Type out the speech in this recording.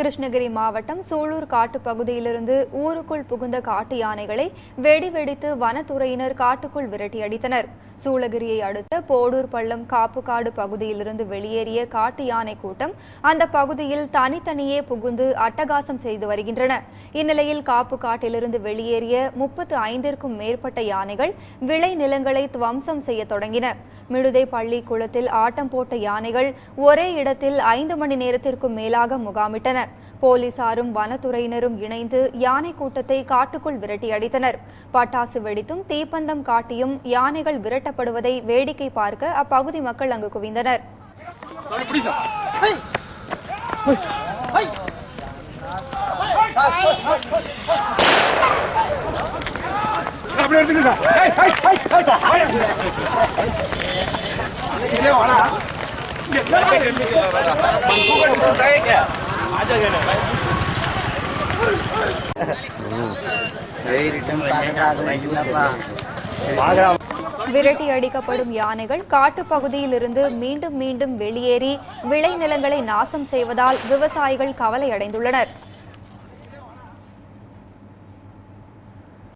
கிருஷ்ணகிரி மாவட்டம் சூலூர் காட்டு பகுதியிலிருந்து ஊருக்குள் புகுந்த காட்டு யானைகளை வெடி வெடித்து வனத்துறையினர் காட்டுக்குள் விரட்டியடித்தனர் சூளகிரியை அடுத்த போடூர் பள்ளம் காப்புக்காடு பகுதியிலிருந்து வெளியேறிய காட்டு யானை கூட்டம் அந்த பகுதியில் தனித்தனியே புகுந்து அட்டகாசம் செய்து வருகின்றன. இந்நிலையில் காப்பு காட்டிலிருந்து வெளியேறிய முப்பத்து ஐந்திற்கும் மேற்பட்ட யானைகள் விளை நிலங்களை துவம்சம் செய்ய தொடங்கின. மிடுதை பள்ளி குளத்தில் ஆட்டம் போட்ட யானைகள் ஒரே இடத்தில் ஐந்து மணி நேரத்திற்கும் மேலாக முகாமிட்டன. போலீசாரும் வனத்துறையினரும் இணைந்து யானை கூட்டத்தை காட்டுக்குள் விரட்டியடித்தனர் பட்டாசு வெடித்தும் தீப்பந்தம் காட்டியும் யானைகள் விரட்ட விரட்டப்படுவதை வேடிக்கை பார்க்க அப்பகுதி மக்கள் அங்கு குவிந்தனர். விரட்டி அடிக்கப்படும் யானைகள் காட்டுப் பகுதியிலிருந்து மீண்டும் மீண்டும் வெளியேறி விளைநிலங்களை நாசம் செய்வதால் விவசாயிகள் கவலையடைந்துள்ளனர்.